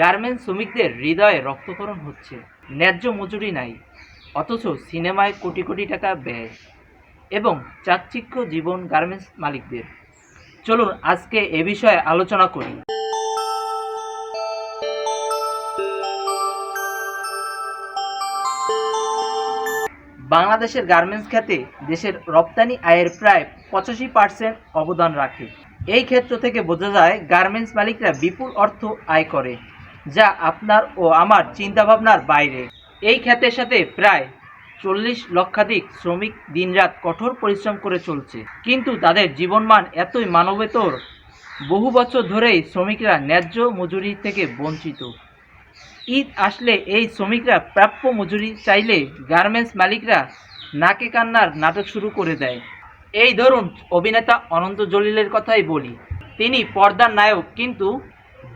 Garments শ্রমিকদের হৃদয়ে রক্তকরণ হচ্ছে। ন্যায্য মজুরি নাই, অথচ সিনেমায় কোটি কোটি টাকা ব্যয় এবং চাকচিক্য জীবন গার্মেন্টস মালিকদের। চলুন আজকে এ বিষয়ে আলোচনা করি। বাংলাদেশের গার্মেন্টস খাতে দেশের রপ্তানি আয়ের প্রায় পঁচাশি পার্সেন্ট অবদান রাখে। এই ক্ষেত্র থেকে বোঝা যায়, গার্মেন্টস মালিকরা বিপুল অর্থ আয় করে। যা আপনার ও আমার চিন্তাভাবনার বাইরে। এই খাতের সাথে প্রায় চল্লিশ লক্ষাধিক শ্রমিক দিনরাত কঠোর পরিশ্রম করে চলছে। কিন্তু তাদের জীবনমান এতই মানবেতর, বহু বছর ধরেই শ্রমিকরা ন্যায্য মজুরি থেকে বঞ্চিত। ঈদ আসলে এই শ্রমিকরা প্রাপ্য মজুরি চাইলে গার্মেন্টস মালিকরা নাকে কান্নার নাটক শুরু করে দেয়। এই ধরুন, অভিনেতা অনন্ত জলিলের কথাই বলি। তিনি পর্দার নায়ক, কিন্তু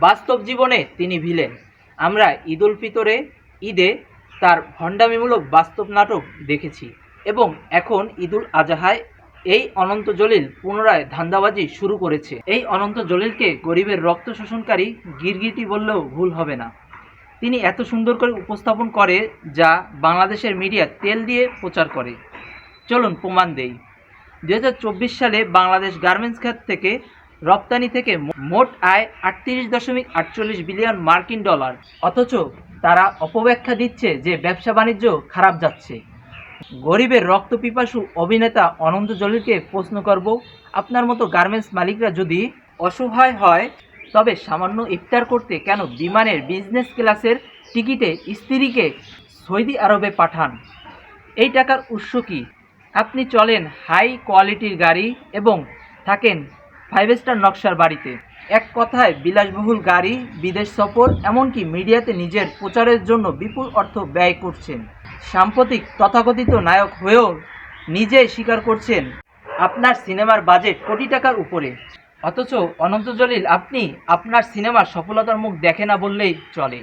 বাস্তব জীবনে তিনি ভিলেন। আমরা ঈদ উল ফিতরে, ঈদে তার ভণ্ডামিমূলক বাস্তব নাটক দেখেছি এবং এখন ঈদুল আজহায় এই অনন্ত জলিল পুনরায় ধান্দাবাজি শুরু করেছে। এই অনন্ত জলিলকে গরিবের রক্ত শোষণকারী গিরগিটি বললেও ভুল হবে না। তিনি এত সুন্দর করে উপস্থাপন করে যা বাংলাদেশের মিডিয়া তেল দিয়ে প্রচার করে। চলুন প্রমাণ দেই। দু হাজার চব্বিশ সালে বাংলাদেশ গার্মেন্টস খাত থেকে রপ্তানি থেকে মোট আয় আটত্রিশ দশমিক আটচল্লিশ বিলিয়ন মার্কিন ডলার। অথচ তারা অপব্যাখ্যা দিচ্ছে যে ব্যবসা বাণিজ্য খারাপ যাচ্ছে। গরিবের রক্ত পিপাসু অভিনেতা অনন্ত জলিলকে প্রশ্ন করব, আপনার মতো গার্মেন্টস মালিকরা যদি অসহায় হয়, তবে সামান্য ইফতার করতে কেন বিমানের বিজনেস ক্লাসের টিকিটে স্ত্রীকে সৌদি আরবে পাঠান? এই টাকার উৎস কি? আপনি চলেন হাই কোয়ালিটির গাড়ি এবং থাকেন ফাইভ স্টার নকশার বাড়িতে। এক কথায়, বিলাসবহুল গাড়ি, বিদেশ সফর, এমনকি মিডিয়াতে নিজের প্রচারের জন্য বিপুল অর্থ ব্যয় করছেন। সাম্প্রতিক তথাকথিত নায়ক হয়েও নিজে স্বীকার করছেন, আপনার সিনেমার বাজেট কোটি টাকার উপরে। অথচ অনন্ত জলিল, আপনি আপনার সিনেমার সফলতার মুখ দেখে না বললেই চলে।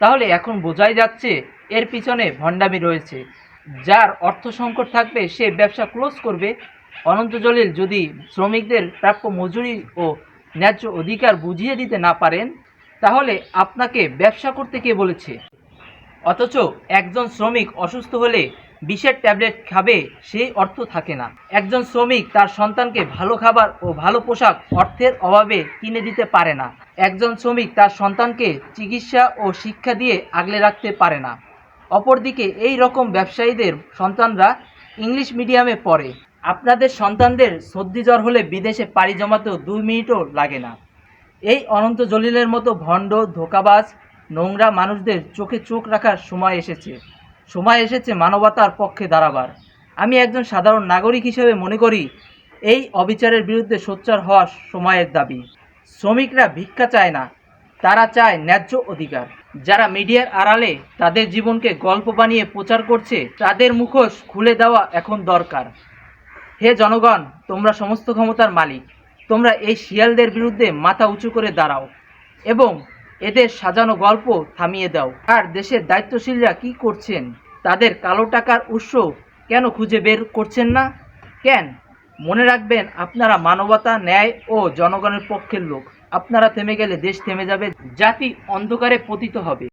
তাহলে এখন বোঝাই যাচ্ছে, এর পিছনে ভণ্ডামি রয়েছে। যার অর্থ সংকট থাকবে, সে ব্যবসা ক্লোজ করবে অনন্ত জলিল যদি শ্রমিকদের প্রাপ্য মজুরি ও ন্যায্য অধিকার বুঝিয়ে দিতে না পারেন, তাহলে আপনাকে ব্যবসা করতে কে বলেছে? অথচ একজন শ্রমিক অসুস্থ হলে বিষের ট্যাবলেট খাবে, সেই অর্থ থাকে না। একজন শ্রমিক তার সন্তানকে ভালো খাবার ও ভালো পোশাক অর্থের অভাবে কিনে দিতে পারে না। একজন শ্রমিক তার সন্তানকে চিকিৎসা ও শিক্ষা দিয়ে আগলে রাখতে পারে না। অপরদিকে এই রকম ব্যবসায়ীদের সন্তানরা ইংলিশ মিডিয়ামে পড়ে। আপনাদের সন্তানদের সর্দি জ্বর হলে বিদেশে পাড়ি জমাতেও দুই মিনিটও লাগে না। এই অনন্ত জলিলের মতো ভণ্ড, ধোকাবাজ, নোংরা মানুষদের চোখে চোখ রাখার সময় এসেছে। সময় এসেছে মানবতার পক্ষে দাঁড়াবার। আমি একজন সাধারণ নাগরিক হিসেবে মনে করি, এই অবিচারের বিরুদ্ধে সোচ্চার হওয়ার সময়ের দাবি। শ্রমিকরা ভিক্ষা চায় না, তারা চায় ন্যায্য অধিকার। যারা মিডিয়ার আড়ালে তাদের জীবনকে গল্প বানিয়ে প্রচার করছে, তাদের মুখোশ খুলে দেওয়া এখন দরকার। হে জনগণ, তোমরা সমস্ত ক্ষমতার মালিক। তোমরা এই শিয়ালদের বিরুদ্ধে মাথা উঁচু করে দাঁড়াও এবং এদের সাজানো গল্প থামিয়ে দাও। আর দেশের দায়িত্বশীলরা কি করছেন? তাদের কালো টাকার উৎস কেন খুঁজে বের করছেন না? কেন? মনে রাখবেন, আপনারা মানবতা, ন্যায় ও জনগণের পক্ষের লোক। আপনারা থেমে গেলে দেশ থেমে যাবে, জাতি অন্ধকারে পতিত হবে।